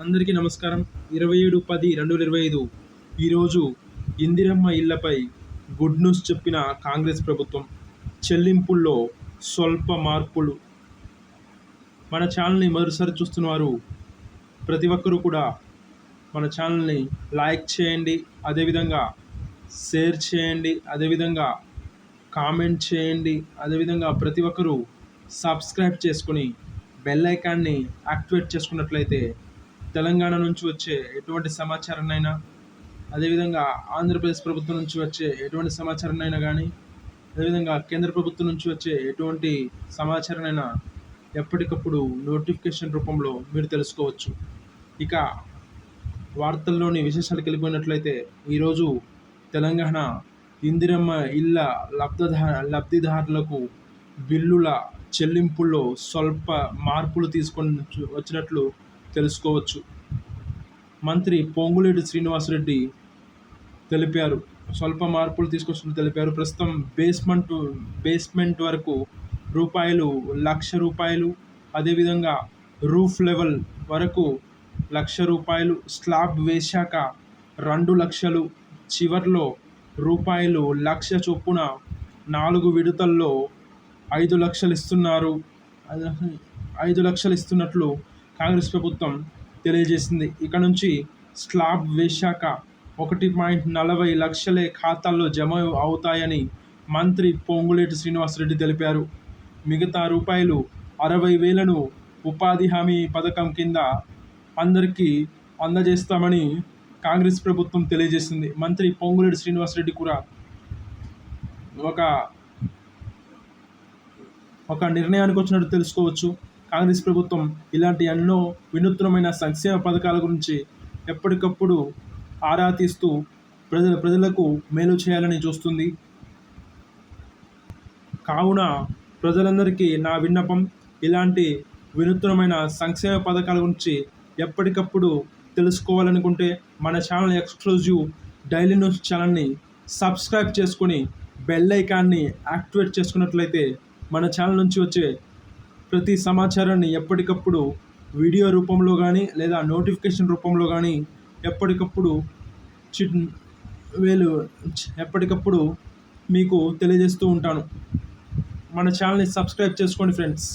అందరికీ నమస్కారం. ఇరవై ఏడు పది రెండు వేల ఇరవై ఐదు. ఈరోజు ఇందిరమ్మ ఇళ్ళపై గుడ్ న్యూస్ చెప్పిన కాంగ్రెస్ ప్రభుత్వం చెల్లింపుల్లో స్వల్ప మార్పులు. మన ఛానల్ని మొదటిసారి చూస్తున్న వారు ప్రతి ఒక్కరూ కూడా మన ఛానల్ని లైక్ చేయండి అదేవిధంగా షేర్ చేయండి అదేవిధంగా కామెంట్ చేయండి అదేవిధంగా ప్రతి ఒక్కరూ సబ్స్క్రైబ్ చేసుకొని బెల్ ఐకాన్ని యాక్టివేట్ చేసుకున్నట్లయితే తెలంగాణ నుంచి వచ్చే ఎటువంటి సమాచారాన్నైనా అదేవిధంగా ఆంధ్రప్రదేశ్ ప్రభుత్వం నుంచి వచ్చే ఎటువంటి సమాచారాన్నైనా కానీ అదేవిధంగా కేంద్ర ప్రభుత్వం నుంచి వచ్చే ఎటువంటి సమాచారాన్నైనా ఎప్పటికప్పుడు నోటిఫికేషన్ రూపంలో మీరు తెలుసుకోవచ్చు. ఇక వార్తల్లోని విశేషాలకు వెళ్ళిపోయినట్లయితే ఈరోజు తెలంగాణ ఇందిరమ్మ ఇళ్ళ లబ్ధదార లబ్ధిదారులకు బిల్లుల చెల్లింపుల్లో స్వల్ప మార్పులు తీసుకొని వచ్చినట్లు తెలుసుకోవచ్చు. మంత్రి పొంగులేడు శ్రీనివాసరెడ్డి తెలిపారు. స్వల్ప మార్పులు తీసుకొస్తున్నట్టు తెలిపారు. ప్రస్తుతం బేస్మెంట్ బేస్మెంట్ వరకు రూపాయలు లక్ష రూపాయలు అదేవిధంగా రూఫ్ లెవెల్ వరకు లక్ష రూపాయలు స్లాబ్ వేశాక రెండు లక్షలు చివర్లో రూపాయలు లక్ష చొప్పున నాలుగు విడతల్లో ఐదు లక్షలు ఇస్తున్నారు. ఐదు లక్షలు ఇస్తున్నట్లు కాంగ్రెస్ ప్రభుత్వం తెలియజేసింది. ఇక నుంచి స్లాబ్ వేశాక ఒకటి పాయింట్ నలభై లక్షలే ఖాతాల్లో జమ అవుతాయని మంత్రి పొంగులేటి శ్రీనివాసరెడ్డి తెలిపారు. మిగతా రూపాయలు అరవై వేలను ఉపాధి హామీ పథకం కింద అందరికీ అందజేస్తామని కాంగ్రెస్ ప్రభుత్వం తెలియజేసింది. మంత్రి పొంగులేటి శ్రీనివాసరెడ్డి కూడా ఒక ఒక నిర్ణయానికి వచ్చినట్టు తెలుసుకోవచ్చు. కాంగ్రెస్ ప్రభుత్వం ఇలాంటి ఎన్నో వినూత్నమైన సంక్షేమ పథకాల గురించి ఎప్పటికప్పుడు ఆరా తీస్తూ ప్రజల ప్రజలకు మేలు చేయాలని చూస్తుంది. కావున ప్రజలందరికీ నా విన్నపం ఇలాంటి వినూత్నమైన సంక్షేమ పథకాల గురించి ఎప్పటికప్పుడు తెలుసుకోవాలనుకుంటే మన ఛానల్ ఎక్స్క్లూజివ్ డైలీ న్యూస్ ఛానల్ని సబ్స్క్రైబ్ చేసుకొని బెల్ ఐకాన్ని యాక్టివేట్ చేసుకున్నట్లయితే మన ఛానల్ నుంచి వచ్చే ప్రతి సమాచారాన్ని ఎప్పటికప్పుడు వీడియో రూపంలో కానీ లేదా నోటిఫికేషన్ రూపంలో కానీ ఎప్పటికప్పుడు చి వేలు ఎప్పటికప్పుడు మీకు తెలియజేస్తూ ఉంటాను. మన ఛానల్ని సబ్స్క్రైబ్ చేసుకోండి ఫ్రెండ్స్.